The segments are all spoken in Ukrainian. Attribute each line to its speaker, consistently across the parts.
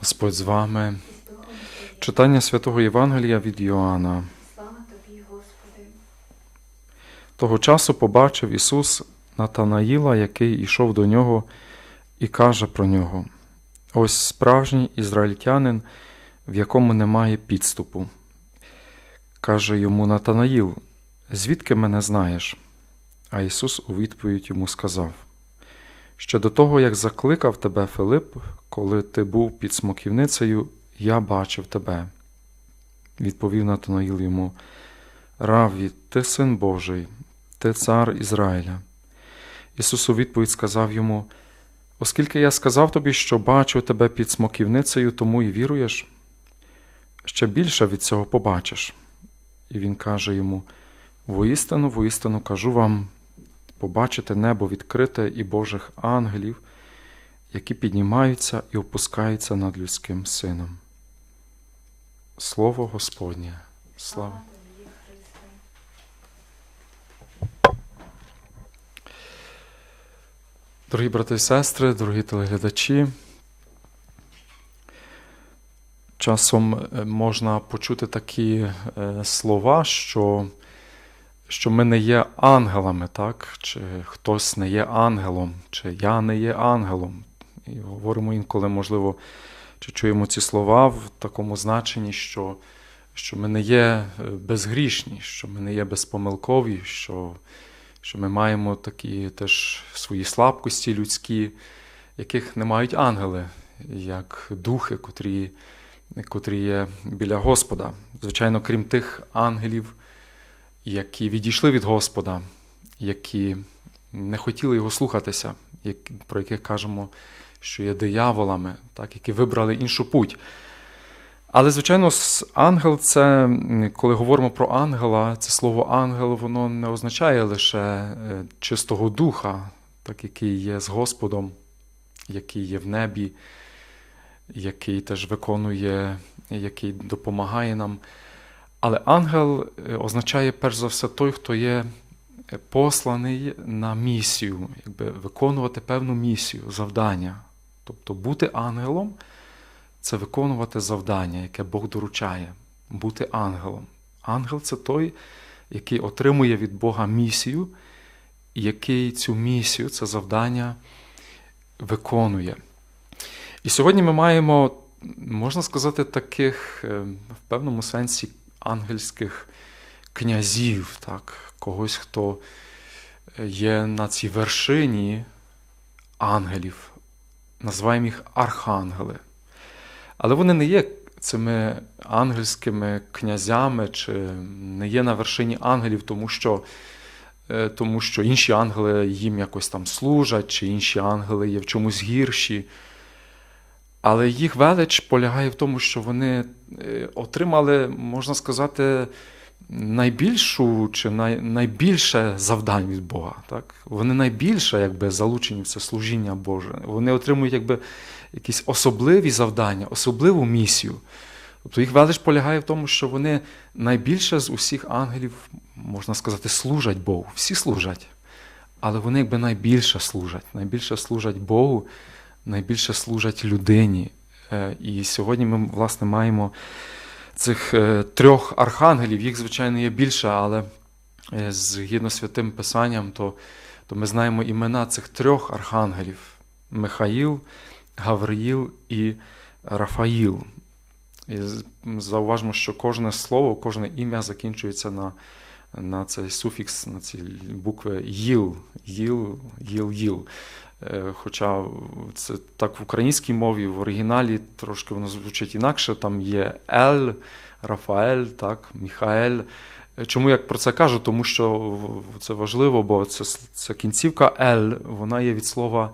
Speaker 1: Господь з вами. Читання святого Євангелія від Йоанна. Того часу побачив Ісус Натанаїла, який ішов до нього, і каже про нього: Ось справжній ізраїльтянин, в якому немає підступу. Каже йому Натанаїл, звідки мене знаєш? А Ісус у відповідь йому сказав: Ще до того, як закликав тебе Филип, коли ти був під смоківницею, я бачив тебе. Відповів Натанаїл йому: Равві, ти син Божий, ти цар Ізраїля. Ісус у відповідь сказав йому: Оскільки я сказав тобі, що бачу тебе під смоківницею, тому і віруєш, ще більше від цього побачиш. І він каже йому: Воістину, воістину кажу вам, побачите небо відкрите і Божих ангелів, які піднімаються і опускаються над людським сином. Слово Господнє. Слава. Дорогі брати і сестри, дорогі телеглядачі, часом е, можна почути такі е, слова, що, що ми не є ангелами, так? чи хтось не є ангелом, чи я не є ангелом. І говоримо інколи, можливо, чи чуємо ці слова в такому значенні, що, що ми не є е, безгрішні, що ми не є безпомилкові, що що ми маємо такі теж свої слабкості людські, яких не мають ангели, як духи, котрі, котрі є біля Господа. Звичайно, крім тих ангелів, які відійшли від Господа, які не хотіли його слухатися, про яких кажемо, що є дияволами, так, які вибрали іншу путь. Але, звичайно, ангел це, коли говоримо про ангела, це слово ангел, воно не означає лише е, чистого духа, так, який є з Господом, який є в небі, який теж виконує, який допомагає нам. Але ангел е, означає перш за все той, хто є е, посланий на місію, якби виконувати певну місію, завдання. Тобто бути ангелом це виконувати завдання, яке Бог доручає, бути ангелом. Ангел це той, який отримує від Бога місію, який цю місію, це завдання виконує. І сьогодні ми маємо, можна сказати, таких е, в певному сенсі ангельських князів, так? когось, хто є на цій вершині ангелів. Називаємо їх архангели. Але вони не є цими ангельськими князями, чи не є на вершині ангелів, тому що, е, тому що інші ангели їм якось там служать, чи інші ангели є в чомусь гірші. Але їх велич полягає в тому, що вони е, отримали, можна сказати, найбільшу чи най, найбільше завдань від Бога. Так? Вони найбільше якби, залучені в це служіння Боже. Вони отримують якби, якісь особливі завдання, особливу місію. Тобто їх велич полягає в тому, що вони найбільше з усіх ангелів, можна сказати, служать Богу. Всі служать. Але вони якби найбільше служать, найбільше служать Богу, найбільше служать людині. Е, І сьогодні ми, власне, маємо цих е, трьох архангелів. Їх, звичайно, є більше, але е, згідно з святим Писанням, то, то ми знаємо імена цих трьох архангелів: Михаїл, Гавриїл і Рафаїл. І з- зауважмо, що кожне слово, кожне ім'я закінчується на, на цей суфікс, на ці букви їл, їл, їл, їл. Е, Хоча це так в українській мові, в оригіналі трошки воно звучить інакше. Там є Ель, Рафаель, так, Міхаель. Е, Чому я про це кажу? Тому що це важливо, бо це, це кінцівка Ель, вона є від слова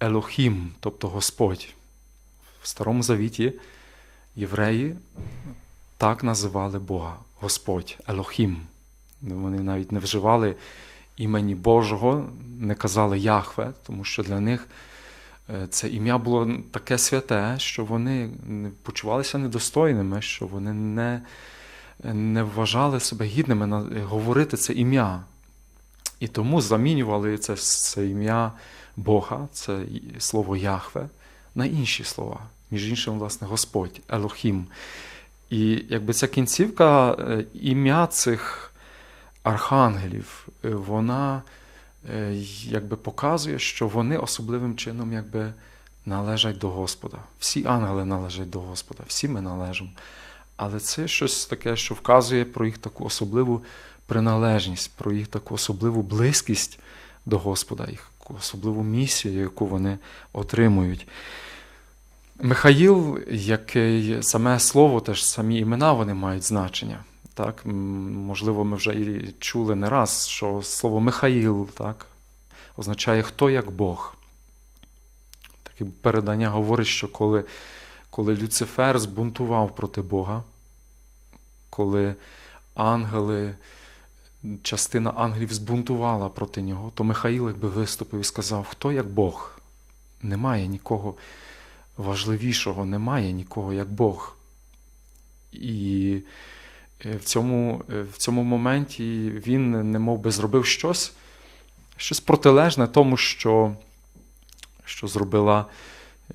Speaker 1: Елохім, тобто Господь. В Старому Завіті євреї так називали Бога, Господь, Елохім. Вони навіть не вживали імені Божого, не казали Яхве, тому що для них е, це ім'я було таке святе, що вони почувалися недостойними, що вони не, не вважали себе гідними говорити це ім'я. І тому замінювали це, це ім'я Бога, це слово Яхве, на інші слова. Між іншим, власне, Господь, Елохім. І якби ця кінцівка, е, ім'я цих архангелів, е, вона е, якби показує, що вони особливим чином якби належать до Господа. Всі ангели належать до Господа, всі ми належимо. Але це щось таке, що вказує про їх таку особливу приналежність, про їх таку особливу близькість до Господа, їх особливу місію, яку вони отримують. Михаїл, який саме слово, теж самі імена вони мають значення. Так? Можливо, ми вже і чули не раз, що слово Михаїл так, означає хто як Бог. Таке передання говорить, що коли, коли Люцифер збунтував проти Бога, коли ангели, частина ангелів збунтувала проти нього, то Михаїл якби виступив і сказав, хто як Бог? Немає нікого важливішого, немає нікого як Бог. І в цьому, е, в цьому моменті він немов би зробив щось, щось протилежне тому, що, що зробила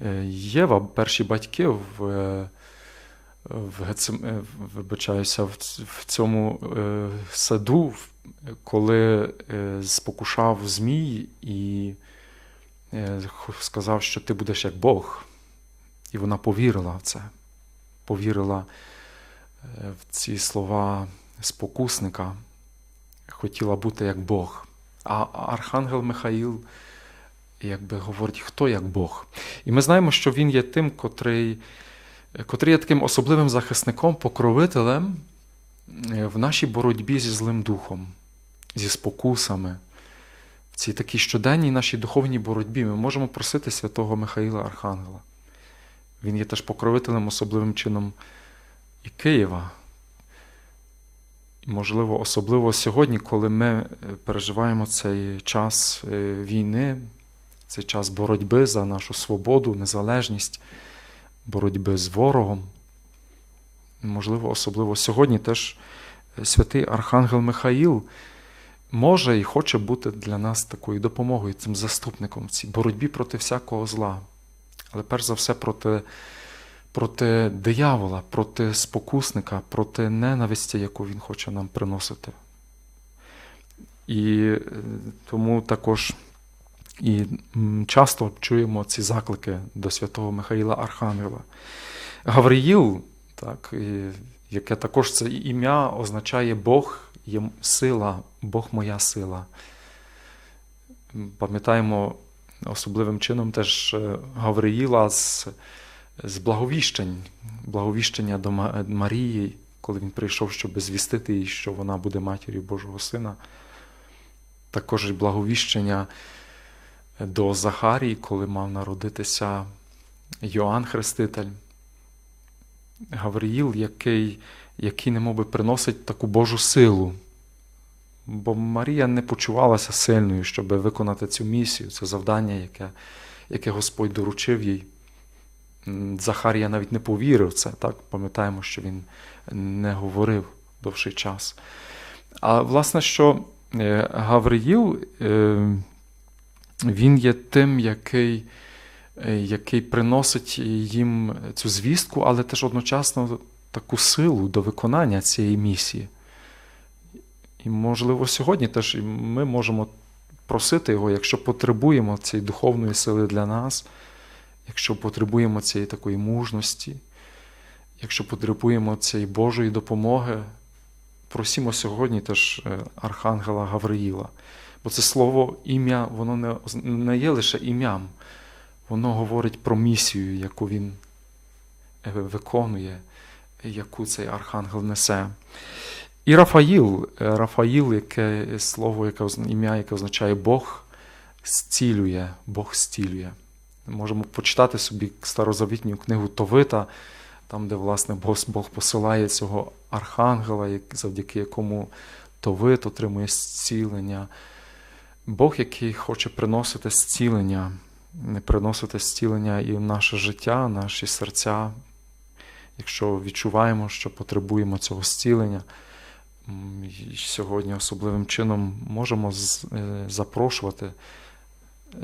Speaker 1: е, Єва, перші батьки в, е, в, Гецим- е, вибачаюся, в цьому е, саду, коли е, спокушав Змій і е, сказав, що ти будеш як Бог. І вона повірила в це, повірила е, в ці слова спокусника, хотіла бути як Бог. А Архангел Михаїл якби говорить, хто як Бог. І ми знаємо, що він є тим, котрий, котрий є таким особливим захисником, покровителем е, в нашій боротьбі зі злим духом, зі спокусами. В цій такій щоденній нашій духовній боротьбі ми можемо просити святого Михаїла Архангела. Він є теж покровителем особливим чином і Києва. Можливо, особливо сьогодні, коли ми е, переживаємо цей час е, війни, цей час боротьби за нашу свободу, незалежність, боротьби з ворогом. Можливо, особливо сьогодні теж е, святий Архангел Михаїл може і хоче бути для нас такою допомогою, цим заступником в цій боротьбі проти всякого зла але перш за все проти, проти диявола, проти спокусника, проти ненависті, яку він хоче нам приносити. І е, тому також і часто чуємо ці заклики до святого Михаїла Архангела. Гавриїл, так, яке також це ім'я означає Бог є сила, Бог моя сила. Пам'ятаємо особливим чином теж е, Гавриїла з, з благовіщень, благовіщення до Марії, коли він прийшов, щоб звістити їй, що вона буде матір'ю Божого Сина. Також благовіщення до Захарії, коли мав народитися Йоанн Хреститель. Гавриїл, який, який немов би приносить таку Божу силу. Бо Марія не почувалася сильною, щоб виконати цю місію, це завдання, яке, яке Господь доручив їй. Захарія навіть не повірив це, так? Пам'ятаємо, що він не говорив довший час. А власне, що е, Гавриїл, е, він є тим, який, е, який приносить їм цю звістку, але теж одночасно таку силу до виконання цієї місії. І, можливо, сьогодні теж ми можемо просити його, якщо потребуємо цієї духовної сили для нас, якщо потребуємо цієї такої мужності, якщо потребуємо цієї Божої допомоги, просімо сьогодні теж е, Архангела Гавриїла. Бо це слово ім'я, воно не, не є лише ім'ям, воно говорить про місію, яку він е, виконує, яку цей архангел несе. І Рафаїл, е, Рафаїл, яке слово, яке ім'я, яке означає Бог зцілює, Бог зцілює. Можемо почитати собі старозавітню книгу Товита, там, де, власне, Бог, посилає цього архангела, завдяки якому Товит отримує зцілення. Бог, який хоче приносити зцілення, не приносити зцілення і в наше життя, наші серця. Якщо відчуваємо, що потребуємо цього зцілення, сьогодні особливим чином можемо е, запрошувати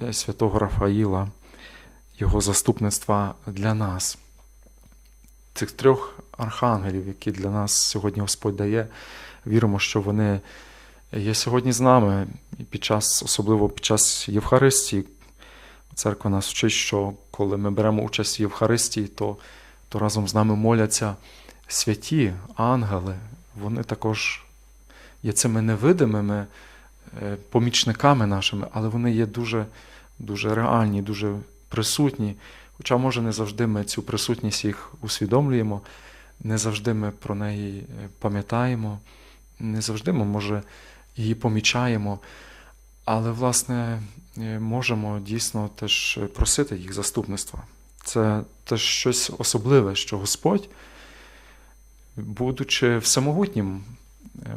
Speaker 1: е, святого Рафаїла Його заступництва для нас. Цих трьох архангелів, які для нас сьогодні Господь дає, віримо, що вони є сьогодні з нами і під час, особливо під час Євхаристії. Церква нас вчить, що коли ми беремо участь в Євхаристії, то, то разом з нами моляться святі ангели. Вони також є цими невидимими е, помічниками нашими, але вони є дуже, дуже реальні, дуже присутні. Хоча, може, не завжди ми цю присутність їх усвідомлюємо, не завжди ми про неї е, пам'ятаємо, не завжди ми, може, її помічаємо. Але, власне, е, можемо дійсно теж просити їх заступництва. Це теж щось особливе, що Господь, будучи всемогутнім, е,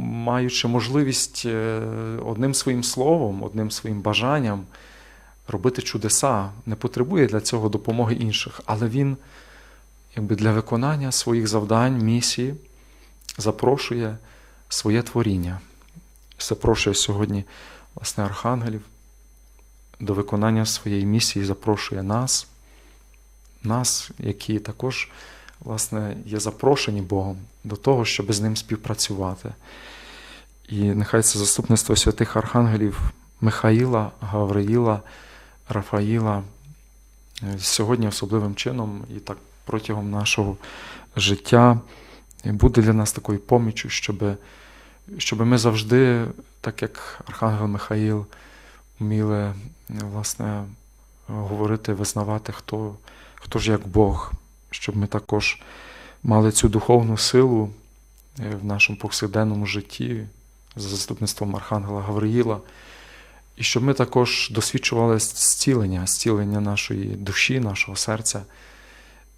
Speaker 1: маючи можливість е, одним своїм словом, одним своїм бажанням робити чудеса, не потребує для цього допомоги інших, але Він якби для виконання своїх завдань, місії запрошує своє творіння. Запрошує сьогодні власне архангелів до виконання своєї місії, запрошує нас, нас, які також власне, є запрошені Богом до того, щоб з ним співпрацювати. І нехай це заступництво святих архангелів Михаїла, Гавриїла, Рафаїла е, сьогодні особливим чином і так протягом нашого життя буде для нас такою поміччю, щоб, щоб ми завжди, так як Архангел Михаїл, вміли власне, говорити, визнавати, хто, хто ж як Бог, щоб ми також мали цю духовну силу е, в нашому повсякденному житті за заступництвом Архангела Гавриїла. І щоб ми також досвідчували зцілення, зцілення нашої душі, нашого серця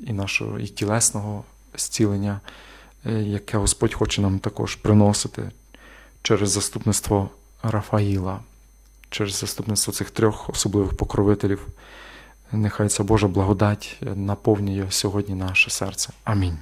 Speaker 1: і нашого і тілесного зцілення, е, яке Господь хоче нам також приносити через заступництво Рафаїла, через заступництво цих трьох особливих покровителів. Нехай ця Божа благодать наповнює сьогодні наше серце. Амінь.